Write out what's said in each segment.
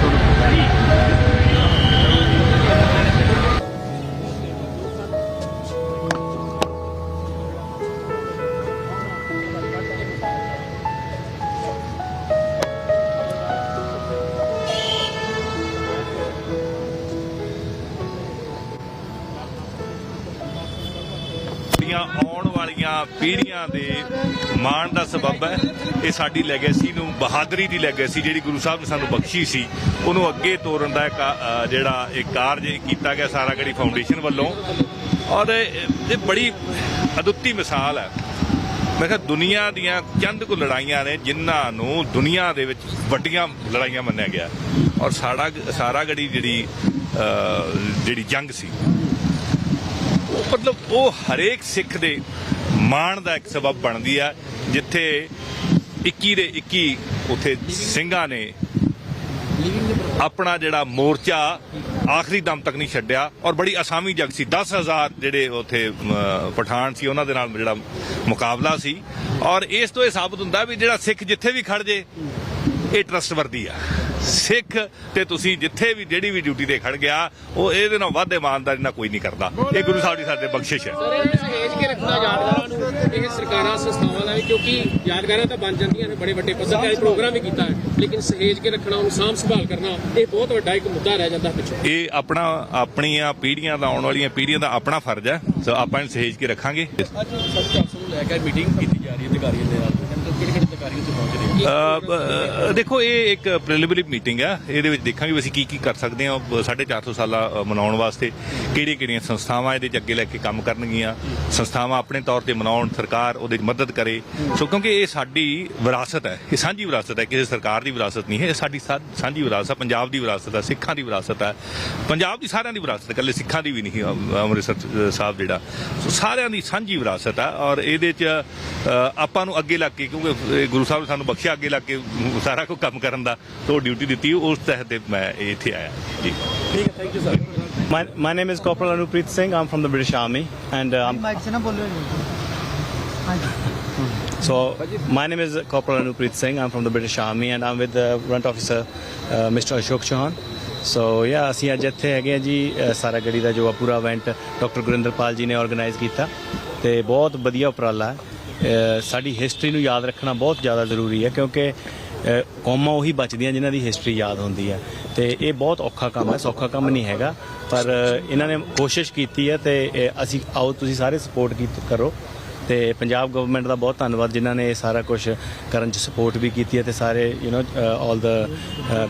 そうですね。ਦੀਆਂ ਆਉਣ ਵਾਲੀਆਂ ਪੀੜ੍ਹੀਆਂ ਦੇ ਮਾਣ ਦਾ ਸਬਬ ਹੈ, ਇਹ ਸਾਡੀ ਲੈਗੇਸੀ ਨੂੰ, ਬਹਾਦਰੀ ਦੀ ਲੈਗੇਸੀ ਜਿਹੜੀ ਗੁਰੂ ਸਾਹਿਬ ਨੇ ਸਾਨੂੰ ਬਖਸ਼ੀ ਸੀ, ਉਹਨੂੰ ਅੱਗੇ ਤੋਰਨ ਦਾ ਜਿਹੜਾ ਇਹ ਕਾਰਜ ਕੀਤਾ ਗਿਆ ਸਾਰਾਗੜੀ ਫਾਊਂਡੇਸ਼ਨ ਵੱਲੋਂ। ਔਰ ਇਹ ਬੜੀ ਅਦੁੱਤੀ ਮਿਸਾਲ ਹੈ। ਮੈਂ ਕਿਹਾ ਦੁਨੀਆ ਦੀਆਂ ਚੰਦ ਕੁ ਲੜਾਈਆਂ ਨੇ ਜਿਨ੍ਹਾਂ ਨੂੰ ਦੁਨੀਆ ਦੇ ਵਿੱਚ ਵੱਡੀਆਂ ਲੜਾਈਆਂ ਮੰਨਿਆ ਗਿਆ। ਔਰ ਸਾਰਾ ਸਾਰਾਗੜੀ ਜਿਹੜੀ ਜਿਹੜੀ ਜੰਗ ਸੀ ਮਤਲਬ ਉਹ ਹਰੇਕ ਸਿੱਖ ਦੇ ਮਾਣ ਦਾ ਇੱਕ ਸਬਬ ਬਣਦੀ ਆ, ਜਿੱਥੇ 21 ਦੇ 21 ਉਥੇ ਸਿੰਘਾਂ ਨੇ ਆਪਣਾ ਜਿਹੜਾ ਮੋਰਚਾ ਆਖਰੀ ਦਮ ਤੱਕ ਨਹੀਂ ਛੱਡਿਆ ਔਰ ਬੜੀ ਆਸਾਮੀ ਜੰਗ ਸੀ। 10000 ਜਿਹੜੇ ਉਥੇ ਪਠਾਨ ਸੀ, ਉਹਨਾਂ ਦੇ ਨਾਲ ਜਿਹੜਾ ਮੁਕਾਬਲਾ ਸੀ। ਔਰ ਇਸ ਤੋਂ ਇਹ ਸਾਬਤ ਹੁੰਦਾ ਵੀ ਜਿਹੜਾ ਸਿੱਖ ਜਿੱਥੇ ਵੀ ਖੜ ਜੇ, ਇਹ ਟਰਸਟਵਰਦੀ ਆ। ਸਿੱਖ ਤੇ ਤੁਸੀਂ ਜਿੱਥੇ ਵੀ ਜਿਹੜੀ ਵੀ ਡਿਊਟੀ ਤੇ ਖੜ ਗਿਆ ਉਹ ਇਹਦੇ ਨਾਲ ਵੱਧ ਇਮਾਨਦਾਰੀ ਨਾਲ ਕੋਈ ਨਹੀਂ ਕਰਦਾ। ਇਹ ਗੁਰੂ ਸਾਹਿਬ ਦੀ ਸਾਡੇ ਬਖਸ਼ਿਸ਼ ਹੈ। ਇਹ ਸਹੇਜ ਕੇ ਰੱਖਣਾ ਯਾਦਗਾਰਾਂ ਨੂੰ ਇਹ ਸਰਕਾਰਾਂ ਸੰਸਥਾਵਾਂ ਦਾ ਵੀ ਕਿਉਂਕਿ ਯਾਦਗਾਰਾਂ ਤਾਂ ਬਣ ਜਾਂਦੀਆਂ ਨੇ ਬੜੇ ਵੱਡੇ ਪੱਧਰ ਤੇ ਪ੍ਰੋਗਰਾਮ ਵੀ ਕੀਤਾ ਹੈ। ਲੇਕਿਨ ਸਹੇਜ ਕੇ ਰੱਖਣਾ ਉਹਨੂੰ ਸਾਂਭ ਸੰਭਾਲ ਕਰਨਾ ਇਹ ਬਹੁਤ ਵੱਡਾ ਇੱਕ ਮੁੱਦਾ ਰਹਿ ਜਾਂਦਾ ਪਿੱਛੋਂ। ਇਹ ਆਪਣਾ ਆਪਣੀਆਂ ਪੀੜ੍ਹੀਆਂ ਦਾ ਆਉਣ ਵਾਲੀਆਂ ਪੀੜ੍ਹੀਆਂ ਦਾ ਆਪਣਾ ਫਰਜ਼ ਹੈ। ਸੋ ਆਪਾਂ ਇਹਨੂੰ ਸਹੇਜ ਕੇ ਰੱਖਾਂਗੇ। ਅੱਜ ਸਭ ਕਾਸੂ ਨੂੰ ਲੈ ਕੇ ਮੀਟਿੰਗ ਕੀਤੀ ਜਾ ਰਹੀ ਹੈ ਅਧਿਕਾਰੀਆਂ ਦੇ ਨਾਲ ਕਿਹੜੇ ਕਿਹੜੇ ਅਧਿਕਾਰੀ ਉੱਥੇ ਪਹੁੰਚ ਰਹੇ ਆ ਅ, ਅ, ਦੇਖੋ ਇਹ ਇੱਕ ਪ੍ਰੀਲਿਮਿਨਰੀ ਮੀਟਿੰਗ ਆ। ਇਹਦੇ ਵਿੱਚ ਦੇਖਾਂਗੇ ਵੀ ਅਸੀਂ ਕੀ ਕੀ ਕਰ ਸਕਦੇ ਹਾਂ। 450 ਸਾਲਾ ਅ, ਮਨਾਉਣ ਵਾਸਤੇ ਕਿਹੜੀਆਂ ਕਿਹੜੀਆਂ ਸੰਸਥਾਵਾਂ ਇਹਦੇ 'ਚ ਅੱਗੇ ਲੈ ਕੇ ਕੰਮ ਕਰਨਗੀਆਂ। ਸੰਸਥਾਵਾਂ ਆਪਣੇ ਤੌਰ ਤੇ ਮਨਾਉਣ ਸਰਕਾਰ ਉਹਦੇ 'ਚ ਮਦਦ ਕਰੇ। ਸੋ ਕਿਉਂਕਿ ਇਹ ਸਾਡੀ ਵਿਰਾਸਤ ਹੈ ਇਹ ਸਾਂਝੀ ਵਿਰਾਸਤ ਹੈ। ਕਿਸੇ ਸਰਕਾਰ ਦੀ ਵਿਰਾਸਤ ਨਹੀਂ ਹੈ। ਇਹ ਸਾਡੀ ਸਾਂਝੀ ਵਿਰਾਸਤ ਹੈ ਪੰਜਾਬ ਦੀ ਵਿਰਾਸਤ ਹੈ ਸਿੱਖਾਂ ਦੀ ਵਿਰਾਸਤ ਹੈ ਪੰਜਾਬ ਦੀ ਸਾਰਿਆਂ ਦੀ ਵਿਰਾਸਤ ਇਕੱਲੇ ਸਿੱਖਾਂ ਦੀ ਵੀ ਨਹੀਂ ਅੰਮ੍ਰਿਤਸਰ ਸਾਹਿਬ ਜਿਹੜਾ। ਸੋ ਸਾਰਿਆਂ ਦੀ ਸਾਂਝੀ ਵਿਰਾਸਤ ਹੈ ਔਰ ਇਹਦੇ 'ਚ ਆਪਾਂ ਨੂੰ ਅੱਗੇ ਲੱਗ ਕੇ ਕਿਉਂਕਿ ਗੁਰੂ ਸਾਹਿਬ ਨੇ ਸਾਨੂੰ ਬਖਸ਼ਿਆ ਅੱਗੇ ਲੱਗ ਕੇ ਸਾਰਾ ਕੁਝ ਕੰਮ ਕਰਨ ਦਾ ਤੋਂ ਡਿਊਟੀ ਦਿੱਤੀ ਉਸ ਤਹਿਤ ਮੈਂ ਇੱਥੇ ਆਇਆ ਜੀ My, my name is Corporal Anupreet Singh. I'm from the British Army, and uh, ਹਾਂਜੀ so my name is Corporal Anupreet Singh. I'm from the British Army, and I'm with the Warrant Officer uh, Mr. Ashok Chauhan. So yeah ਅਸੀਂ ਅੱਜ ਇੱਥੇ ਹੈਗੇ ਆ ਜੀ ਸਾਰਾ ਗੜੀ ਦਾ ਜੋ ਆ ਪੂਰਾ ਇਵੈਂਟ ਡਾਕਟਰ ਗੁਰਿੰਦਰਪਾਲ ਜੀ ਨੇ ਆਰਗੇਨਾਈਜ਼ ਕੀਤਾ ਤੇ ਬਹੁਤ ਵਧੀਆ ਉਪਰਾਲਾ ਹੈ ਸਾਡੀ ਹਿਸਟਰੀ ਨੂੰ ਯਾਦ ਰੱਖਣਾ ਬਹੁਤ ਜ਼ਿਆਦਾ ਜ਼ਰੂਰੀ ਹੈ ਕਿਉਂਕਿ ਕੌਮਾਂ ਉਹੀ ਬਚਦੀਆਂ ਜਿਨ੍ਹਾਂ ਦੀ ਹਿਸਟਰੀ ਯਾਦ ਹੁੰਦੀ ਹੈ। ਤੇ ਇਹ ਬਹੁਤ ਔਖਾ ਕੰਮ ਹੈ, ਸੌਖਾ ਕੰਮ ਨਹੀਂ ਹੈਗਾ। ਪਰ ਇਹਨਾਂ ਨੇ ਕੋਸ਼ਿਸ਼ ਕੀਤੀ ਹੈ ਤੇ ਅਸੀਂ ਆਓ, ਤੁਸੀਂ ਸਾਰੇ ਸਪੋਰਟ ਕੀ, ਕਰੋ। ਤੇ ਪੰਜਾਬ ਗਵਰਨਮੈਂਟ ਦਾ ਬਹੁਤ ਧੰਨਵਾਦ ਜਿਨ੍ਹਾਂ ਨੇ ਇਹ ਸਾਰਾ ਕੁਝ ਕਰਨ ਚ ਸਪੋਰਟ ਵੀ ਕੀਤੀ ਹੈ ਤੇ ਸਾਰੇ you know all the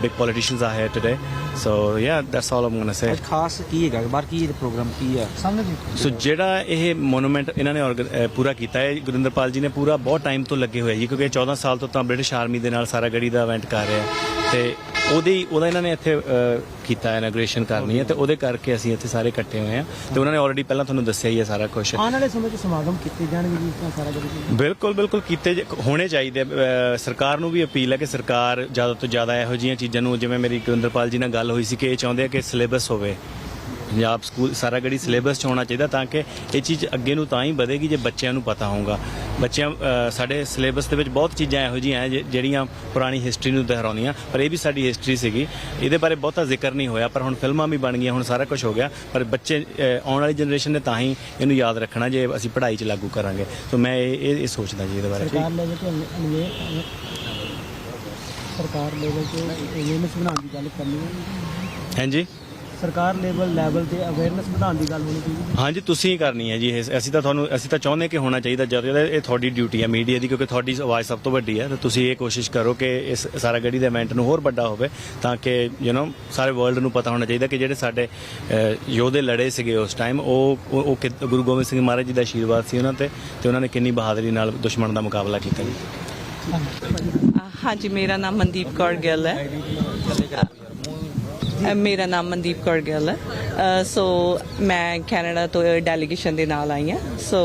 big politicians are here today so yeah that's all ਆਮ ਗੋਣਾ ਸੇ ਅੱਜ ਖਾਸ ਕੀ ਹੈਗਾ? ਬਾਹਰ ਕੀ ਪ੍ਰੋਗਰਾਮ ਕੀ ਹੈ ਸਮਝ ਨਹੀਂ ਸੋ ਜਿਹੜਾ ਇਹ ਮੋਨੂਮੈਂਟ ਇਹਨਾਂ ਨੇ ਪੂਰਾ ਕੀਤਾ ਹੈ ਗੁਰਿੰਦਰਪਾਲ ਜੀ ਨੇ ਪੂਰਾ ਬਹੁਤ ਟਾਈਮ ਤੋਂ ਲੱਗੇ ਹੋਏ ਜੀ ਕਿਉਂਕਿ 14 ਸਾਲ ਤੋਂ ਤਾਂ ਬ੍ਰਿਟਿਸ਼ ਆਰਮੀ ਦੇ ਨਾਲ ਸਾਰਾ ਗੜੀ ਦਾ ਇਵੈਂਟ ਕਰ ਰਹੇ ਆ ਤੇ ਉਹਦੀ ਉਹਦਾ ਇਹਨਾਂ ਨੇ ਇੱਥੇ ਅਹ, ਕੀਤਾ ਇਨੋਗ੍ਰੇਸ਼ਨ ਕਰਨੀ ਹੈ ਤੇ ਉਹਦੇ ਕਰਕੇ ਅਸੀਂ ਇੱਥੇ ਸਾਰੇ ਇਕੱਠੇ ਹੋਏ ਆ ਤੇ ਉਹਨਾਂ ਨੇ ਆਲਰੇਡੀ ਪਹਿਲਾਂ ਤੁਹਾਨੂੰ ਦੱਸਿਆ ਹੀ ਹੈ ਸਾਰਾ ਕੁਝ ਆਉਣ ਵਾਲੇ ਸਮੇਂ 'ਚ ਸਮਾਗਮ ਕੀਤੇ ਜਾਣਗੇ ਜੀ ਇਸ ਤਰ੍ਹਾਂ ਸਾਰਾ ਕੁਝ ਬਿਲਕੁਲ ਬਿਲਕੁਲ ਕੀਤੇ ਜ- ਹੋਣੇ ਚਾਹੀਦੇ ਅਹ ਸਰਕਾਰ ਨੂੰ ਵੀ ਅਪੀਲ ਹੈ ਕਿ ਸਰਕਾਰ ਜ਼ਿਆਦਾ ਤੋਂ ਜ਼ਿਆਦਾ ਇਹੋ ਜਿਹੀਆਂ ਚੀਜ਼ਾਂ ਨੂੰ ਜਿਵੇਂ ਮੇਰੀ ਗੁਰਿੰਦਰਪਾਲ ਜੀ ਨਾਲ ਗੱਲ ਹੋਈ ਸੀ ਕਿ ਇਹ ਚਾਹੁੰਦੇ ਆ ਕਿ ਸਿਲੇਬਸ ਹੋਵੇ। ਪੰਜਾਬ ਸਕੂਲ ਸਾਰਾਗੜੀ ਸਿਲੇਬਸ 'ਚ ਹੋਣਾ ਚਾਹੀਦਾ ਤਾਂ ਕਿ ਇਹ ਚੀਜ਼ ਅੱਗੇ ਨੂੰ ਤਾਂ ਹੀ ਵਧੇਗੀ ਜੇ ਬੱਚਿਆਂ ਨੂੰ ਪਤਾ ਹੋਊਗਾ। ਬੱਚਿਆਂ ਸਾਡੇ ਸਿਲੇਬਸ ਦੇ ਵਿੱਚ ਬਹੁਤ ਚੀਜ਼ਾਂ ਇਹੋ ਜਿਹੀਆਂ ਹੈ ਜਿਹੜੀਆਂ ਪੁਰਾਣੀ ਹਿਸਟਰੀ ਨੂੰ ਦੁਹਰਾਉਂਦੀਆਂ ਪਰ ਇਹ ਵੀ ਸਾਡੀ ਹਿਸਟਰੀ ਸੀਗੀ। ਇਹਦੇ ਬਾਰੇ ਬਹੁਤਾ ਜ਼ਿਕਰ ਨਹੀਂ ਹੋਇਆ ਪਰ ਹੁਣ ਫਿਲਮਾਂ ਵੀ ਬਣ ਗਈਆਂ ਹੁਣ ਸਾਰਾ ਕੁਝ ਹੋ ਗਿਆ ਪਰ ਬੱਚੇ ਆਉਣ ਵਾਲੀ ਜਨਰੇਸ਼ਨ ਨੇ ਤਾਂ ਹੀ ਇਹਨੂੰ ਯਾਦ ਰੱਖਣਾ ਜੇ ਅਸੀਂ ਪੜ੍ਹਾਈ 'ਚ ਲਾਗੂ ਕਰਾਂਗੇ। ਤਾਂ ਮੈਂ ਇਹ ਇਹ ਸੋਚਦਾ ਜੀ ਇਹਦੇ ਬਾਰੇ। ਸਰਕਾਰ ਤੇ ਅਨਵੇ ਸਰਕਾਰ ਲੈਵਲ ਤੇ ਬਣਾਉਣ ਦੀ ਗੱਲ ਕਰਨੀ ਹੈ। ਹਾਂਜੀ ਸਰਕਾਰ ਲੈਵਲ ਲੈਵਲ ਤੇ ਅਵੇਅਰਨੈਸ ਵਧਾਉਣ ਦੀ ਗੱਲ ਹੋਣੀ ਚਾਹੀਦੀ ਹਾਂਜੀ ਤੁਸੀਂ ਹੀ ਕਰਨੀ ਹੈ ਜੀ ਇਹ। ਅਸੀਂ ਤਾਂ ਤੁਹਾਨੂੰ ਅਸੀਂ ਤਾਂ ਚਾਹੁੰਦੇ ਕਿ ਹੋਣਾ ਚਾਹੀਦਾ ਜਦੋਂ ਇਹ ਤੁਹਾਡੀ ਡਿਊਟੀ ਹੈ ਮੀਡੀਆ ਦੀ ਕਿਉਂਕਿ ਤੁਹਾਡੀ ਆਵਾਜ਼ ਸਭ ਤੋਂ ਵੱਡੀ ਹੈ। ਤਾਂ ਤੁਸੀਂ ਇਹ ਕੋਸ਼ਿਸ਼ ਕਰੋ ਕਿ ਇਸ ਸਾਰਾ ਗੜੀ ਦੇ ਇਵੈਂਟ ਨੂੰ ਹੋਰ ਵੱਡਾ ਹੋਵੇ ਤਾਂ ਕਿ ਯੂ نو ਸਾਰੇ ਵਰਲਡ ਨੂੰ ਪਤਾ ਹੋਣਾ ਚਾਹੀਦਾ ਕਿ ਜਿਹੜੇ ਸਾਡੇ ਯੋਧੇ ਲੜੇ ਸੀਗੇ ਉਸ ਟਾਈਮ ਉਹ ਉਹ ਗੁਰੂ ਗੋਬਿੰਦ ਸਿੰਘ ਮਹਾਰਾਜ ਜੀ ਦਾ ਆਸ਼ੀਰਵਾਦ ਸੀ ਉਹਨਾਂ ਤੇ ਤੇ ਉਹਨਾਂ ਨੇ ਕਿੰਨੀ ਬਹਾਦਰੀ ਨਾਲ ਦੁਸ਼ਮਣ ਦਾ ਮੁਕਾਬਲਾ ਕੀਤਾ ਜੀ। ਹਾਂਜੀ ਮੇਰਾ ਨਾਮ ਮਨਦੀਪ ਕੌਰ ਗਿੱਲ ਹੈ। ਅ, ਮੇਰਾ ਨਾਮ ਮਨਦੀਪ ਕੌਰ ਗਿੱਲ ਹੈ। ਅ, ਸੋ ਮੈਂ ਕੈਨੇਡਾ ਤੋਂ ਡੈਲੀਗੇਸ਼ਨ ਦੇ ਨਾਲ ਆਈ ਹਾਂ। ਸੋ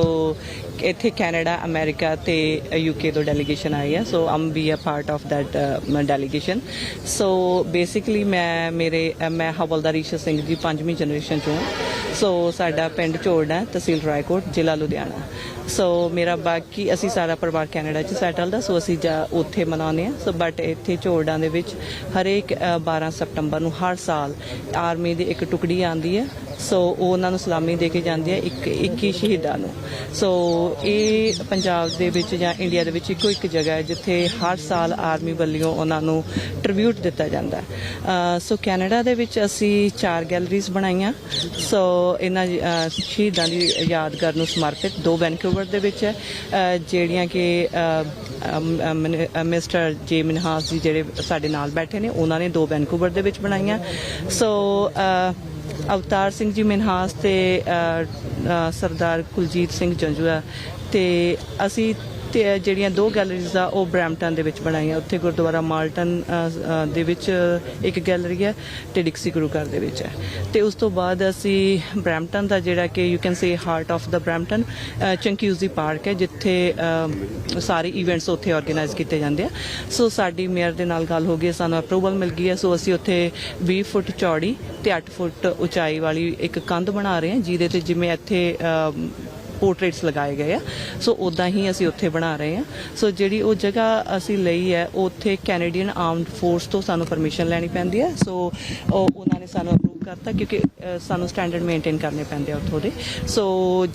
ਇੱਥੇ ਕੈਨੇਡਾ ਅਮਰੀਕਾ ਤੇ ਯੂਕੇ ਤੋਂ ਡੈਲੀਗੇਸ਼ਨ ਆਈ ਹੈ so I'm be a part of that delegation so basically ਮੈਂ ਮੇਰੇ ਮੈਂ ਹਵਲਦਾਰ ਈਸ਼ਰ ਸਿੰਘ ਜੀ ਪੰਜਵੀਂ ਜਨਰੇਸ਼ਨ ਚੋਂ ਹਾਂ। ਸੋ ਸਾਡਾ ਪਿੰਡ ਝੋੜ ਤਹਿਸੀਲ ਰਾਏਕੋਟ ਜ਼ਿਲ੍ਹਾ ਲੁਧਿਆਣਾ। ਸੋ ਮੇਰਾ ਬਾਕੀ ਅਸੀਂ ਸਾਰਾ ਪਰਿਵਾਰ ਕੈਨੇਡਾ 'ਚ ਸੈਟਲ ਦਾ ਸੋ ਅਸੀਂ ਜਾ ਉੱਥੇ ਮਨਾਉਂਦੇ ਆ ਸੋ ਬਟ ਇੱਥੇ ਝੋੜਾਂ ਦੇ ਵਿੱਚ ਹਰੇਕ ਅ, 12 ਸਤੰਬਰ ਨੂੰ ਹਰ ਸਾਲ ਆਰਮੀ ਦੀ ਇੱਕ ਟੁਕੜੀ ਆਂਦੀ ਹੈ। ਸੋ ਉਹ ਉਹਨਾਂ ਨੂੰ ਸਲਾਮੀ ਦੇ ਕੇ ਜਾਂਦੀ ਹੈ ਇੱਕ 21 ਸ਼ਹੀਦਾਂ ਨੂੰ। ਸੋ ਇਹ ਪੰਜਾਬ ਦੇ ਵਿੱਚ ਜਾਂ ਇੰਡੀਆ ਦੇ ਵਿੱਚ ਇੱਕੋ ਇੱਕ ਜਗ੍ਹਾ ਹੈ ਜਿੱਥੇ ਹਰ ਸਾਲ ਆਰਮੀ ਵੱਲੋਂ ਉਹਨਾਂ ਨੂੰ ਟ੍ਰਿਬਿਊਟ ਦਿੱਤਾ ਜਾਂਦਾ ਸੋ ਕੈਨੇਡਾ ਦੇ ਵਿੱਚ ਅਸੀਂ ਚਾਰ ਗੈਲਰੀਜ਼ ਬਣਾਈਆਂ। ਸੋ ਇਹਨਾਂ ਸ਼ਹੀਦਾਂ ਦੀ ਯਾਦਗਾਰ ਨੂੰ ਸਮਰਪਿਤ ਦੋ ਵੈਨਕੂਵਰ ਦੇ ਵਿੱਚ ਹੈ ਜਿਹੜੀਆਂ ਕਿ ਅ, ਮਿਸਟਰ ਜੇ ਮਿਨਹਾਸ ਜੀ ਜਿਹੜੇ ਸਾਡੇ ਨਾਲ ਬੈਠੇ ਨੇ ਉਹਨਾਂ ਨੇ ਦੋ ਵੈਨਕੂਵਰ ਦੇ ਵਿੱਚ ਬਣਾਈਆਂ। ਸੋ ਅਵਤਾਰ ਸਿੰਘ ਜੀ ਮਿਨਹਾਸ ਤੇ ਸਰਦਾਰ ਕੁਲਜੀਤ ਸਿੰਘ ਜੰਜੂਆ ਤੇ ਅਸੀਂ ਤੇ ਜਿਹੜੀਆਂ ਦੋ ਗੈਲਰੀਜ਼ ਆ, ਉਹ ਬ੍ਰੈਂਪਟਨ ਦੇ ਵਿੱਚ ਬਣਾਈਆਂ। ਉੱਥੇ ਗੁਰਦੁਆਰਾ ਮਾਲਟਨ ਦੇ ਵਿੱਚ ਇੱਕ ਗੈਲਰੀ ਹੈ ਤੇ ਡਿਕਸੀ ਗੁਰੂ ਘਰ ਦੇ ਵਿੱਚ ਹੈ। ਤੇ ਉਸ ਤੋਂ ਬਾਅਦ ਅਸੀਂ ਬ੍ਰੈਂਪਟਨ ਦਾ ਜਿਹੜਾ ਕਿ you can say heart of the Brampton Chinguacousy park ਹੈ, ਜਿੱਥੇ ਸਾਰੇ ਇਵੈਂਟਸ ਉੱਥੇ ਆਰਗੇਨਾਈਜ਼ ਕੀਤੇ ਜਾਂਦੇ ਆ। ਸੋ ਸਾਡੀ ਮੇਅਰ ਦੇ ਨਾਲ ਗੱਲ ਹੋ ਗਈ, ਸਾਨੂੰ ਅਪਰੂਵਲ ਮਿਲ ਗਈ ਹੈ। ਸੋ ਅਸੀਂ ਉੱਥੇ 20 ਫੁੱਟ ਚੌੜੀ ਤੇ 8 ਫੁੱਟ ਉਚਾਈ ਵਾਲੀ ਇੱਕ ਕੰਧ ਬਣਾ ਰਹੇ ਹਾਂ, ਜਿਹਦੇ ਤੇ ਜਿਵੇਂ ਇੱਥੇ ਪੋਰਟਰੇਟਸ ਲਗਾਏ ਗਏ ਆ। ਸੋ ਉਦਾਂ ਹੀ ਅਸੀਂ ਉੱਥੇ ਬਣਾ ਰਹੇ ਹਾਂ ਸੋ ਜਿਹੜੀ ਉਹ ਜਗ੍ਹਾ ਅਸੀਂ ਲਈ ਹੈ ਉਹ ਉੱਥੇ ਕੈਨੇਡੀਅਨ ਆਰਮਡ ਫੋਰਸ ਤੋਂ ਸਾਨੂੰ ਪਰਮਿਸ਼ਨ ਲੈਣੀ ਪੈਂਦੀ ਹੈ। ਸੋ ਉਹਨਾਂ ਨੇ ਸਾਨੂੰ ਕਰਤਾ ਕਿਉਂਕਿ ਸਾਨੂੰ ਸਟੈਂਡਰਡ ਮੇਨਟੇਨ ਕਰਨੇ ਪੈਂਦੇ ਆ ਉੱਥੋਂ ਦੇ। ਸੋ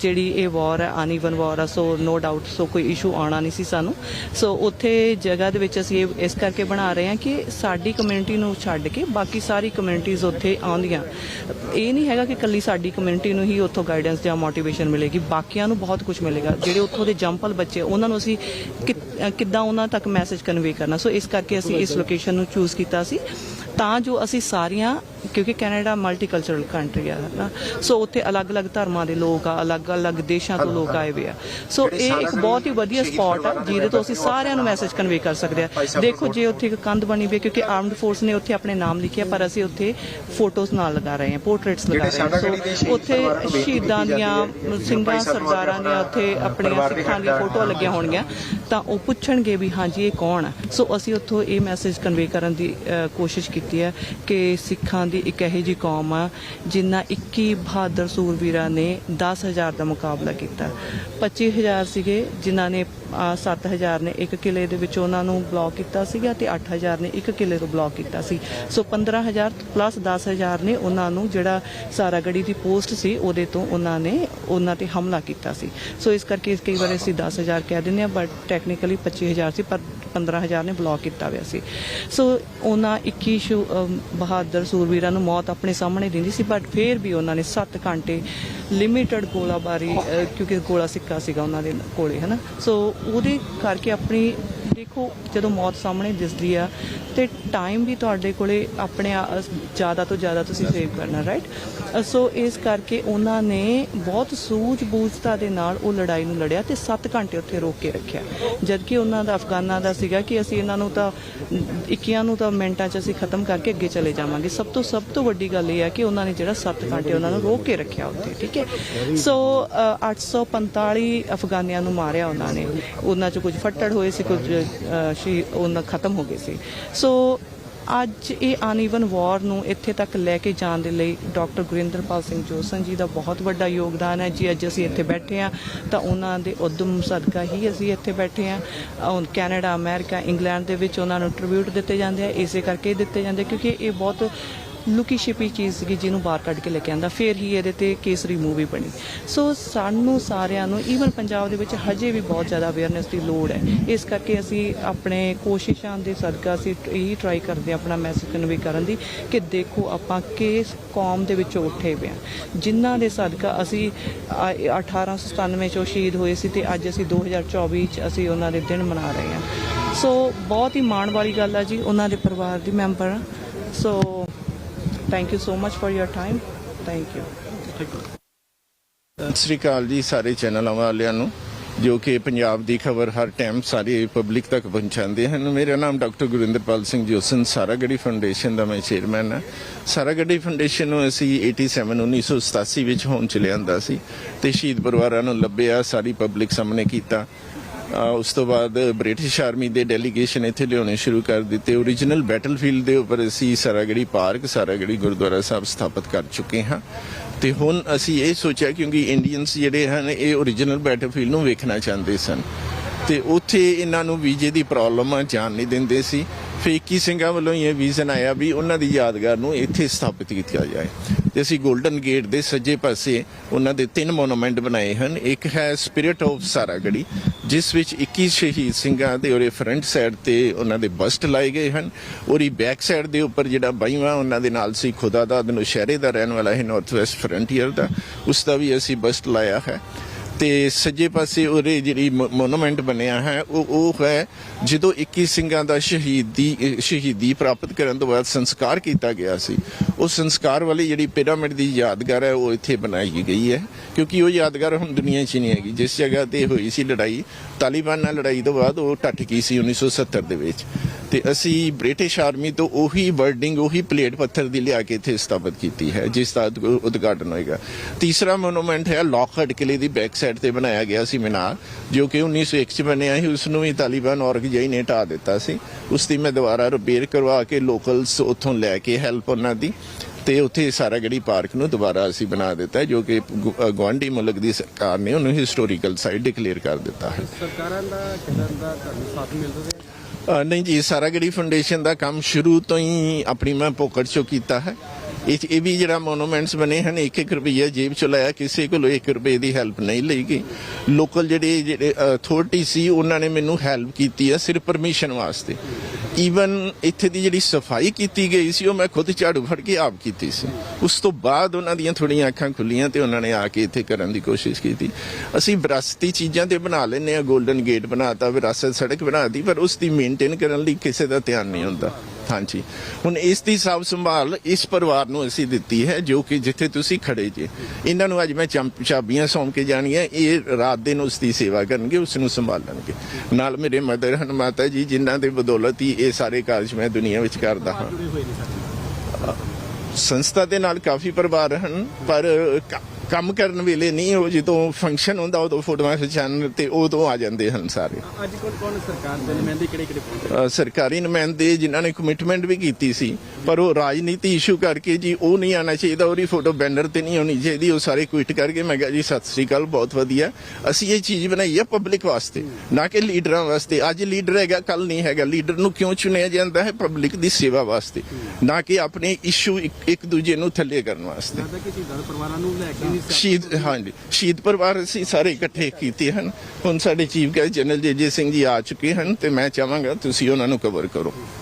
ਜਿਹੜੀ ਇਹ ਵਾਰ ਹੈ ਅਨਈਵਨ ਵਾਰ ਆ ਸੋ ਨੋ ਡਾਊਟ ਸੋ ਕੋਈ ਇਸ਼ੂ ਆਉਣਾ ਨਹੀਂ ਸੀ ਸਾਨੂੰ। ਸੋ ਉੱਥੇ ਜਗ੍ਹਾ ਦੇ ਵਿੱਚ ਅਸੀਂ ਇਹ ਇਸ ਕਰਕੇ ਬਣਾ ਰਹੇ ਹਾਂ ਕਿ ਸਾਡੀ ਕਮਿਊਨਿਟੀ ਨੂੰ ਛੱਡ ਕੇ ਬਾਕੀ ਸਾਰੀ ਕਮਿਊਨਿਟੀਜ਼ ਉੱਥੇ ਆਉਂਦੀਆਂ। ਇਹ ਨਹੀਂ ਹੈਗਾ ਕਿ ਕੱਲੀ ਸਾਡੀ ਕਮਿਊਨਿਟੀ ਨੂੰ ਹੀ ਉੱਥੋਂ ਗਾਈਡੈਂਸ ਜਾਂ ਮੋਟੀਵੇਸ਼ਨ ਮਿਲੇਗੀ। ਬਾਕੀਆਂ ਨੂੰ ਬਹੁਤ ਕੁਝ ਮਿਲੇਗਾ। ਜਿਹੜੇ ਉੱਥੋਂ ਦੇ ਜੰਪਲ ਬੱਚੇ ਉਹਨਾਂ ਨੂੰ ਅਸੀਂ ਕਿੱਦਾਂ ਉਹਨਾਂ ਤੱਕ ਮੈਸੇਜ ਕਨਵੇ ਕਰਨਾ। ਸੋ ਇਸ ਕਰਕੇ ਅਸੀਂ ਇਸ ਲੋਕੇਸ਼ਨ ਨੂੰ ਚੂਜ਼ ਕੀਤਾ ਸੀ। ਤਾਂ ਜੋ ਅਸੀਂ ਸਾਰੀਆਂ ਕਿਉਂਕਿ ਕੈਨੇਡਾ ਮਲਟੀਕਲਚਰਲ ਕੰਟਰੀ ਆ ਨਾ ਸੋ ਉੱਥੇ ਅਲੱਗ-ਅਲੱਗ ਧਰਮਾਂ ਦੇ ਲੋਕ ਆ ਅਲੱਗ-ਅਲੱਗ ਦੇਸ਼ਾਂ ਤੋਂ ਲੋਕ ਆਏ ਹੋਏ ਆ। ਸੋ ਇਹ ਇੱਕ ਬਹੁਤ ਹੀ ਵਧੀਆ ਸਪੌਟ ਆ ਜਿਹਦੇ ਤੋਂ ਅਸੀਂ ਸਾਰਿਆਂ ਨੂੰ ਮੈਸੇਜ ਕਨਵੇ ਕਰ ਸਕਦੇ ਆ। ਦੇਖੋ ਜੇ ਉੱਥੇ ਇੱਕ ਕੰਧ ਬਣੀ ਹੋਈ ਹੈ ਕਿਉਂਕਿ ਆਰਮਡ ਫੋਰਸ ਨੇ ਉੱਥੇ ਆਪਣੇ ਨਾਮ ਲਿਖਿਆ ਪਰ ਅਸੀਂ ਉੱਥੇ ਫੋਟੋਜ਼ ਨਾਲ ਲਗਾ ਰਹੇ ਹਾਂ ਪੋਰਟਰੇਟਸ ਲਗਾ ਰਹੇ ਹਾਂ। ਸੋ ਉੱਥੇ ਸ਼ਹੀਦਾਂ ਦੀਆਂ ਸਿੰਘਾਂ ਸਰਦਾਰਾਂ ਦੀਆਂ ਉੱਥੇ ਆਪਣੀਆਂ ਸਿੱਖਾਂ ਦੀਆਂ ਫੋਟੋਆਂ ਲੱਗੀਆਂ ਹੋਣਗੀਆਂ। ਤਾਂ ਉਹ ਪੁੱਛਣਗੇ ਵੀ ਹਾਂਜੀ ਇਹ ਕੌਣ ਆ? ਸੋ ਅਸੀਂ ਉੱਥੋਂ ਇਹ ਮੈਸੇਜ ਕਨਵੇ ਕਰਨ ਦੀ ਕੋਸ਼ਿਸ਼ ਕੀਤੀ ਹੈ ਕਿ ਸਿੱਖਾਂ ਦੀ ਇੱਕ ਇਹੋ ਜਿਹੀ ਕੌਮ ਆ ਜਿਨ੍ਹਾਂ 21 ਬਹਾਦਰ ਸੂਰਵੀਰਾਂ ਨੇ 10000 ਦਾ ਮੁਕਾਬਲਾ ਕੀਤਾ। 25000 ਸੀਗੇ, ਜਿਨ੍ਹਾਂ ਨੇ 7000 ਨੇ ਇੱਕ ਕਿਲੇ ਦੇ ਵਿੱਚ ਉਹਨਾਂ ਨੂੰ ਬਲੌਕ ਕੀਤਾ ਸੀਗਾ ਤੇ 8000 ਨੇ ਇੱਕ ਕਿਲੇ ਤੋਂ ਬਲੌਕ ਕੀਤਾ ਸੀ। ਸੋ 15000 ਪਲੱਸ 10000 ਨੇ ਉਹਨਾਂ ਨੂੰ ਜਿਹੜਾ ਸਾਰਾਗੜੀ ਦੀ ਪੋਸਟ ਸੀ, ਉਹਦੇ ਤੋਂ ਉਹਨਾਂ ਨੇ ਉਹਨਾਂ ਤੇ ਹਮਲਾ ਕੀਤਾ ਸੀ। ਸੋ ਇਸ ਕਰਕੇ ਕਈ ਵਾਰ ਅਸੀਂ 10000 ਕਹਿ ਦਿੰਦੇ ਆ ਬਟ ਟੈਕਨੀਕਲੀ 25000 ਸੀ, ਪਰ 15000 ਨੇ ਬਲੌਕ ਕੀਤਾ ਹੋਇਆ ਸੀ। ਸੋ ਉਹਨਾਂ 21 ਸ਼ੂ- ਅਮ, ਬਹਾਦਰ ਸੂਰਵੀਰਾਂ ਨੂੰ ਮੌਤ ਆਪਣੇ ਸਾਹਮਣੇ ਦਿੰਦੀ ਸੀ ਬਟ ਫਿਰ ਵੀ ਉਹਨਾਂ ਨੇ 7 ਘੰਟੇ ਲਿਮਿਟਡ ਗੋਲਾਬਾਰੀ ਅ, ਕਿਉਂਕਿ ਗੋਲਾ ਸਿੱਕਾ ਸੀਗਾ ਉਹਨਾਂ ਦੇ ਕੋਲੇ ਹਨਾ? ਸੋ ਉਹਦੇ ਕਰਕੇ ਆਪਣੀ ਦੇਖੋ ਜਦੋਂ ਮੌਤ ਸਾਹਮਣੇ ਦਿਸਦੀ ਆ ਤੇ ਟਾਈਮ ਵੀ ਤੁਹਾਡੇ ਕੋਲੇ ਆਪਣੇ ਆ- ਜ਼ਿਆਦਾ ਤੋਂ ਜ਼ਿਆਦਾ ਤੁਸੀਂ ਸੇਵ ਕਰਨਾ ਰਾਈਟ ਸੋ ਇਸ ਕਰਕੇ ਉਹਨਾਂ ਨੇ ਬਹੁਤ ਸੂਝ-ਬੂਝਤਾ ਦੇ ਨਾਲ ਉਹ ਲੜਾਈ ਨੂੰ ਲੜਿਆ ਤੇ 7 ਘੰਟੇ ਉੱਥੇ ਰੋਕ ਕੇ ਰੱਖਿਆ। ਜਦ ਕਿ ਉਹਨਾਂ ਦਾ ਅਫਗਾਨਾਂ ਦਾ ਸੀਗਾ ਕਿ ਅਸੀਂ ਇਹਨਾਂ ਨੂੰ ਤਾਂ 21 ਨੂੰ ਤਾਂ ਮਿੰਟਾਂ 'ਚ ਅਸੀਂ ਖਤਮ ਕਰਕੇ ਅੱਗੇ ਚਲੇ ਜਾਵਾਂਗੇ। ਸਭ ਤੋਂ ਸਭ ਤੋਂ ਵੱਡੀ ਗੱਲ ਇਹ ਹੈ ਕਿ ਉਹਨਾਂ ਨੇ ਜਿਹੜਾ 7 ਘੰਟੇ ਉਹਨਾਂ ਨੂੰ ਰੋਕ ਕੇ ਰੱਖਿਆ ਉੱਥੇ ਠੀਕ ਹੈ? ਸੋ ਅ, 845 ਅਫਗਾਨੀਆਂ ਨੂੰ ਮਾਰਿਆ ਉਹਨਾਂ ਨੇ। ਉਹਨਾਂ 'ਚ ਕੁਝ ਫੱਟੜ ਹੋਏ ਸੀ ਕੁਝ ਅ, ਉਹਨਾਂ ਖਤਮ ਹੋ ਗਏ ਸੀ। ਸੋ ਅੱਜ ਇਹ ਅਨਈਵਨ ਵਾਰ ਨੂੰ ਇੱਥੇ ਤੱਕ ਲੈ ਕੇ ਜਾਣ ਦੇ ਲਈ ਡਾਕਟਰ ਗੁਰਿੰਦਰਪਾਲ ਸਿੰਘ ਜੋਸਨ ਜੀ ਦਾ ਬਹੁਤ ਵੱਡਾ ਯੋਗਦਾਨ ਹੈ। ਜੀ ਅੱਜ ਅਸੀਂ ਇੱਥੇ ਬੈਠੇ ਆ ਤਾਂ ਉਹਨਾਂ ਦੇ ਉਦਮ ਸਦਕਾ ਹੀ ਅਸੀਂ ਇੱਥੇ ਬੈਠੇ ਆ ਕੈਨੇਡਾ ਅਮਰੀਕਾ ਇੰਗਲੈਂਡ ਦੇ ਵਿੱਚ ਉਹਨਾਂ ਨੂੰ ਟ੍ਰਿਬਿਊਟ ਦਿੱਤੇ ਜਾਂਦੇ ਆ। ਇਸੇ ਕਰਕੇ ਦਿੱਤੇ ਜਾਂਦੇ ਕਿਉਂਕਿ ਇਹ ਬਹੁਤ ਲੁਕੀ ਛਿਪੀ ਚੀਜ਼ ਸੀਗੀ ਜਿਹਨੂੰ ਬਾਹਰ ਕੱਢ ਕੇ ਲੈ ਕੇ ਆਂਦਾ ਫਿਰ ਹੀ ਇਹਦੇ ਤੇ ਕੇਸਰੀ ਮੂਵੀ ਬਣੀ। ਸੋ ਸਾਨੂੰ ਸਾਰਿਆਂ ਨੂੰ ਈਵਨ ਪੰਜਾਬ ਦੇ ਵਿੱਚ ਹਜੇ ਵੀ ਬਹੁਤ ਜ਼ਿਆਦਾ ਅਵੇਅਰਨੈਸ ਦੀ ਲੋੜ ਹੈ। ਇਸ ਕਰਕੇ ਅਸੀਂ ਆਪਣੇ ਕੋਸ਼ਿਸ਼ਾਂ ਦੇ ਸਦਕਾ ਅਸੀਂ ਇਹੀ ਟਰਾਈ ਕਰਦੇ ਹਾਂ ਆਪਣਾ ਮੈਸੇਜ ਕਨਵੇ ਕਰਨ ਦੀ ਕਿ ਦੇਖੋ ਆਪਾਂ ਕਿਸ ਕੌਮ ਦੇ ਵਿੱਚੋਂ ਉੱਠੇ ਪਏ ਹਾਂ। ਜਿਨ੍ਹਾਂ ਦੇ ਸਦਕਾ ਅਸੀਂ ਆ, 1897 ਚੋਂ ਸ਼ਹੀਦ ਹੋਏ ਸੀ ਤੇ ਅੱਜ ਅਸੀਂ 2024 ਚ ਅਸੀਂ ਉਹਨਾਂ ਦੇ ਦਿਨ ਮਨਾ ਰਹੇ ਹਾਂ। ਸੋ ਬਹੁਤ ਹੀ ਮਾਣ ਵਾਲੀ ਗੱਲ ਆ ਜੀ ਉਹਨਾਂ ਦੇ ਪਰਿਵਾਰ ਦੀ member so thank you so much for your time thank you ਸਤਿ ਸ਼੍ਰੀ ਅਕਾਲ ਜੀ ਸਾਰੇ ਚੈਨਲ ਵਾਲਿਆਂ ਨੂੰ, ਜੋ ਕਿ ਪੰਜਾਬ ਦੀ ਖਬਰ ਹਰ ਟਾਈਮ ਸਾਰੀ ਪਬਲਿਕ ਤੱਕ ਪਹੁੰਚਾਉਂਦੇ ਹਨ। ਮੇਰਾ ਨਾਮ ਡਾਕਟਰ ਗੁਰਿੰਦਰਪਾਲ ਸਿੰਘ ਜੋਸਨ ਸਾਰਾਗੜੀ ਫਾਊਂਡੇਸ਼ਨ ਦਾ ਮੈਂ ਚੇਅਰਮੈਨ ਹਾਂ। ਸਾਰਾਗੜੀ ਫਾਊਂਡੇਸ਼ਨ ਨੂੰ ਅਸੀਂ 87 1987 ਵਿੱਚ ਹੋਂਦ ਚ ਲਿਆਂਦਾ ਸੀ ਤੇ ਸ਼ਹੀਦ ਪਰਿਵਾਰਾਂ ਨੂੰ ਲੱਭਿਆ, ਸਾਰੀ ਪਬਲਿਕ ਸਾਹਮਣੇ ਕੀਤਾ। ਉਸ ਤੋਂ ਬਾਅਦ ਬ੍ਰਿਟਿਸ਼ ਆਰਮੀ ਦੇ ਡੈਲੀਗੇਸ਼ਨ ਇੱਥੇ ਲਿਆਉਣੇ ਸ਼ੁਰੂ ਕਰ ਦਿੱਤੇ। ਓਰੀਜਨਲ ਬੈਟਲਫੀਲਡ ਦੇ ਉੱਪਰ ਅਸੀਂ ਸਾਰਾਗੜੀ ਪਾਰਕ ਸਾਰਾਗੜੀ ਗੁਰਦੁਆਰਾ ਸਾਹਿਬ ਸਥਾਪਿਤ ਕਰ ਚੁੱਕੇ ਹਾਂ। ਤੇ ਹੁਣ ਅਸੀਂ ਇਹ ਸੋਚਿਆ ਕਿਉਂਕਿ ਇੰਡੀਅਨਸ ਜਿਹੜੇ ਹਨ, ਇਹ ਓਰੀਜਨਲ ਬੈਟਲਫੀਲਡ ਨੂੰ ਵੇਖਣਾ ਚਾਹੁੰਦੇ ਸਨ। ਤੇ ਉੱਥੇ ਇਹਨਾਂ ਨੂੰ ਵੀਜ਼ੇ ਦੀ ਪ੍ਰੋਬਲਮ ਆ, ਜਾਣ ਨਹੀਂ ਦਿੰਦੇ ਸੀ। ਫੇਕੀ ਸਿੰਘਾਂ ਵੱਲੋਂ ਇਹ ਵੀਜ਼ਨ ਆਇਆ ਵੀ ਉਹਨਾਂ ਦੀ ਯਾਦਗਾਰ ਨੂੰ ਇੱਥੇ ਸਥਾਪਿਤ ਕੀਤਾ ਜਾਏ। ਤੇ ਅਸੀਂ 골ਡਨ ਗੇਟ ਦੇ ਸੱਜੇ ਪਾਸੇ ਉਹਨਾਂ ਦੇ ਤਿੰਨ ਮੋਨੂਮੈਂਟ ਬਣਾਏ ਹਨ। ਇੱਕ ਹੈ ਸਪਿਰਿਟ ਆਫ ਸਾਰਾਗੜੀ ਜਿਸ ਵਿੱਚ 21 ਸ਼ਹੀਦ ਸਿੰਘਾਂ ਦੇ ਉਹਦੇ ਫਰੰਟ ਸਾਈਡ ਤੇ ਉਹਨਾਂ ਦੇ ਬਸਟ ਲਾਏ ਗਏ ਹਨ। ਉਹਦੀ ਬੈਕ ਸਾਈਡ ਦੇ ਉੱਪਰ ਜਿਹੜਾ ਬਾਈਵਾਂ, ਉਹਨਾਂ ਦੇ ਨਾਲ ਸੀ ਖੁਦਾ ਦਾ ਨੌਸ਼ਹਿਰੇ ਦਾ ਰਹਿਣ ਵਾਲਾ ਹੈ ਨਾਰਥ ਵੈਸਟ ਫਰੰਟੀਅਰ ਦਾ। ਉਸ ਦਾ ਵੀ ਅਸੀਂ ਬਸਟ ਲਾਇਆ ਹੈ। ਤੇ ਸੱਜੇ ਪਾਸੇ ਉਹਦੇ ਜਿਹੜੀ ਮੋਨੂਮੈਂਟ ਬਣਿਆ ਹੈ, ਉਹ ਉਹ ਹੈ ਜਦੋਂ 21 ਸਿੰਘਾਂ ਦਾ ਸ਼ਹੀਦੀ ਸ਼ਹੀਦੀ ਪ੍ਰਾਪਤ ਕਰਨ ਤੋਂ ਬਾਅਦ ਸੰਸਕਾਰ ਕੀਤਾ ਗਿਆ ਸੀ ਉਹ ਸੰਸਕਾਰ ਵਾਲੀ ਜਿਹੜੀ ਪਿਰਾਮਿਡ ਦੀ ਯਾਦਗਾਰ ਹੈ, ਉਹ ਇੱਥੇ ਬਣਾਈ ਗਈ ਹੈ। ਕਿਉਂਕਿ ਉਹ ਯਾਦਗਾਰ ਹੁਣ ਦੁਨੀਆ 'ਚ ਹੀ ਨਹੀਂ ਹੈਗੀ। ਜਿਸ ਜਗ੍ਹਾ ਤੇ ਹੋਈ ਸੀ ਲੜਾਈ, ਤਾਲਿਬਾਨ ਨਾਲ ਲੜਾਈ ਤੋਂ ਬਾਅਦ ਉਹ ਟੱਟ ਗਈ ਸੀ 1970 ਦੇ ਵਿੱਚ। ਤੇ ਅਸੀਂ ਬ੍ਰਿਟਿਸ਼ ਆਰਮੀ ਤੋਂ ਉਹੀ ਵਰਡਿੰਗ ਉਹੀ ਪਲੇਟ ਪੱਥਰ ਦੀ ਲਿਆ ਕੇ ਇੱਥੇ ਸਥਾਪਿਤ ਕੀਤੀ ਹੈ, ਜਿਸ ਦਾ ਉਦਘਾਟਨ ਹੋਏਗਾ। ਤੀਸਰਾ ਮੋਨੂਮੈਂਟ ਹੈ ਲੌਕਹਟ ਕਿਲੇ ਦੀ ਬੈਕ ਸਾਈਡ ਤੇ ਬਣਾਇਆ ਗਿਆ ਸੀ ਮੀਨਾਰ, ਜੋ ਕਿ 1901 ਚ ਬਣਿਆ ਸੀ, ਉਸ ਨੂੰ ਵੀ ਤਾਲਿਬਾਨ ਔਰਗਜਾਈ ਨੇ ਢਾ ਦਿੱਤਾ ਸੀ। ਉਸ ਦੀ ਮੈਂ ਦੁਬਾਰਾ ਰਿਪੇਅਰ ਕਰਵਾ ਕੇ ਲੋਕਲਸ ਉੱਥੋਂ ਲੈ ਕੇ ਹੈਲਪ ਉਹਨਾਂ ਦੀ, ਤੇ ਉੱਥੇ ਸਾਰਾ ਸਾਰਾਗੜੀ ਪਾਰਕ ਨੂੰ ਦੁਬਾਰਾ ਅਸੀਂ ਬਣਾ ਦਿੱਤਾ ਜੋ ਕਿ ਗਵਾਂਡੀ ਮੁਲਕ ਦੀ ਸਰਕਾਰ ਨੇ ਉਹਨੂੰ ਹਿਸਟੋਰੀਕਲ ਸਾਈਟ ਡਿਕਲੇਅਰ ਕਰ ਦਿੱਤਾ ਹੈ। ਸਰਕਾਰਾਂ ਦਾ ਕਿਦਾਂ ਦਾ ਤੁਹਾਨੂੰ ਸਾਥ ਮਿਲਦਾ ਨਹੀਂ ਜੀ, ਸਾਰਾਗੜੀ ਫਾਊਂਡੇਸ਼ਨ ਦਾ ਕੰਮ ਸ਼ੁਰੂ ਤੋਂ ਹੀ ਆਪਣੀ ਮੈਂ ਪੋਕਟ ਚੋਂ ਕੀਤਾ ਹੈ। ਇਹ ਵੀ ਜਿਹੜਾ ਮੋਨੂਮੈਂਟਸ ਬਣੇ ਹਨ, ਇੱਕ ਇੱਕ ਰੁਪਈਆ ਜੇਬ ਚੋਂ ਲਾਇਆ, ਕਿਸੇ ਕੋਲੋਂ 1 ਰੁਪਏ ਦੀ ਹੈਲਪ ਨਹੀਂ ਲਈ ਗਈ। ਲੋਕਲ ਜਿਹੜੇ ਜਿਹੜੇ ਅਥਾਰਟੀ ਸੀ, ਉਹਨਾਂ ਨੇ ਮੈਨੂੰ ਹੈਲਪ ਕੀਤੀ ਹੈ ਸਿਰਫ ਪਰਮਿਸ਼ਨ ਵਾਸਤੇ। ਈਵਨ ਇੱਥੇ ਦੀ ਜਿਹੜੀ ਸਫ਼ਾਈ ਕੀਤੀ ਗਈ ਸੀ, ਉਹ ਮੈਂ ਖੁਦ ਝਾੜੂ ਫੜ ਕੇ ਆਪ ਕੀਤੀ ਸੀ। ਉਸ ਤੋਂ ਬਾਅਦ ਉਹਨਾਂ ਦੀਆਂ ਥੋੜੀਆਂ ਅੱਖਾਂ ਖੁੱਲੀਆਂ ਤੇ ਉਹਨਾਂ ਨੇ ਆ ਕੇ ਇੱਥੇ ਕਰਨ ਦੀ ਕੋਸ਼ਿਸ਼ ਕੀਤੀ। ਅਸੀਂ ਵਿਰਾਸਤੀ ਚੀਜ਼ਾਂ ਤੇ ਬਣਾ ਲੈਂਦੇ ਆ 골ਡਨ ਗੇਟ ਬਣਾਤਾ, ਵਿਰਾਸਤ ਸੜਕ ਬਣਾਤੀ, ਪਰ ਉਸ ਦੀ ਮੇਨਟੇਨ ਕਰਨ ਲਈ ਕਿਸੇ ਦਾ ਧਿਆਨ ਨਹੀਂ ਹੁੰਦਾ। ਹਾਂਜੀ। ਹੁਣ ਇਸ ਦੀ ਸਾਫ਼ ਸੰਭਾਲ ਇਸ ਪਰਿਵਾਰ ਨੂੰ ਅਸੀਂ ਦਿੱਤੀ ਹੈ ਜੋ ਕਿ ਜਿੱਥੇ ਤੁਸੀਂ ਖੜੇ ਜੇ। ਇਹਨਾਂ ਨੂੰ ਅੱਜ ਮੈਂ ਚਾਬੀਆਂ ਸੌਂਪ ਕੇ ਜਾਣੀਆਂ ਇਹ ਰਾਤ ਦਿਨ ਉਸ ਦੀ ਸੇਵਾ ਕਰਨਗੇ ਉਸ ਨੂੰ ਸੰਭਾਲਣਗੇ। ਨਾਲ ਮੇਰੇ ਮਦਰ ਹਨ ਮਾਤਾ ਜੀ ਜਿਨ੍ਹਾਂ ਦੇ ਬਦੌਲਤ ਹੀ ਇਹ ਸਾਰੇ ਕਾਰਜ ਮੈਂ ਦੁਨੀਆ ਵਿੱਚ ਕਰਦਾ ਹਾਂ। ਸੰਸਥਾ ਦੇ ਨਾਲ ਕਾਫੀ ਪਰਿਵਾਰ ਹਨ ਪਰ ਕੰਮ ਕਰਨ ਵੇਲੇ ਨਹੀਂ ਉਹ ਜਦੋਂ ਫੰਕਸ਼ਨ ਹੁੰਦਾ ਉਦੋਂ ਫੋਟੋਆਂ ਖਿਚਾਉਣ ਤੇ ਉਦੋਂ ਆ ਜਾਂਦੇ ਹਨ ਸਾਰੇ। ਅੱਜ ਕੋਲ ਕੌਣ ਸਰਕਾਰ ਦੇ ਨੁਮਾਇੰਦੇ ਕਿਹੜੇ ਕਿਹੜੇ ਪਹੁੰਚੇ ਸਰਕਾਰੀ ਨੁਮਾਇੰਦੇ ਜਿਨ੍ਹਾਂ ਨੇ ਕਮਿਟਮੈਂਟ ਵੀ ਕੀਤੀ ਸੀ ਪਰ ਉਹ ਰਾਜਨੀਤੀ ਇਸ਼ੂ ਕਰਕੇ ਜੀ ਉਹ ਨਹੀਂ ਆਣਾ ਚਾਹੀਦਾ ਉਹਦੀ ਫੋਟੋ ਬੈਨਰ ਤੇ ਨਹੀਂ ਹੋਣੀ ਚਾਹੀਦੀ ਉਹ ਸਾਰੇ ਕੁਇਟ ਕਰਕੇ ਮੈਂ ਕਿਹਾ ਜੀ ਸਤਿ ਸ੍ਰੀ ਅਕਾਲ ਬਹੁਤ ਵਧੀਆ। ਅਸੀਂ ਇਹ ਚੀਜ਼ ਬਣਾਈ ਹੈ ਪਬਲਿਕ ਵਾਸਤੇ ਨਾ ਕਿ ਲੀਡਰਾਂ ਵਾਸਤੇ। ਅੱਜ ਲੀਡਰ ਹੈਗਾ ਕੱਲ ਨਹੀਂ ਹੈਗਾ। ਲੀਡਰ ਨੂੰ ਕਿਉਂ ਚੁਣਿਆ ਜਾਂਦਾ ਹੈ ਪਬਲਿਕ ਦੀ ਸੇਵਾ ਵਾਸਤੇ? ਨਾ ਕਿ ਆਪਣੇ ਇਸ਼ੂ ਇੱਕ ਦੂਜੇ ਨੂੰ ਥੱਲੇ ਕਰਨ ਵਾਸਤੇ। ਲੱਗਦਾ ਕਿ ਪਰਿਵਾਰਾਂ ਨੂੰ ਲੈ ਕੇ ਸ਼ਹੀਦ, ਹਾਂਜੀ, ਸ਼ਹੀਦ ਪਰਿਵਾਰ ਅਸੀਂ ਸਾਰੇ ਇਕੱਠੇ ਕੀਤੇ ਹਨ। ਹੁਣ ਸਾਡੇ ਚੀਫ ਗੈਸਟ ਜਨਰਲ ਜੇ ਸਿੰਘ ਜੀ ਆ ਚੁੱਕੇ ਹਨ ਤੇ ਮੈਂ ਚਾਹਾਂਗਾ ਤੁਸੀਂ ਉਹਨਾਂ ਨੂੰ ਕਵਰ ਕਰੋ।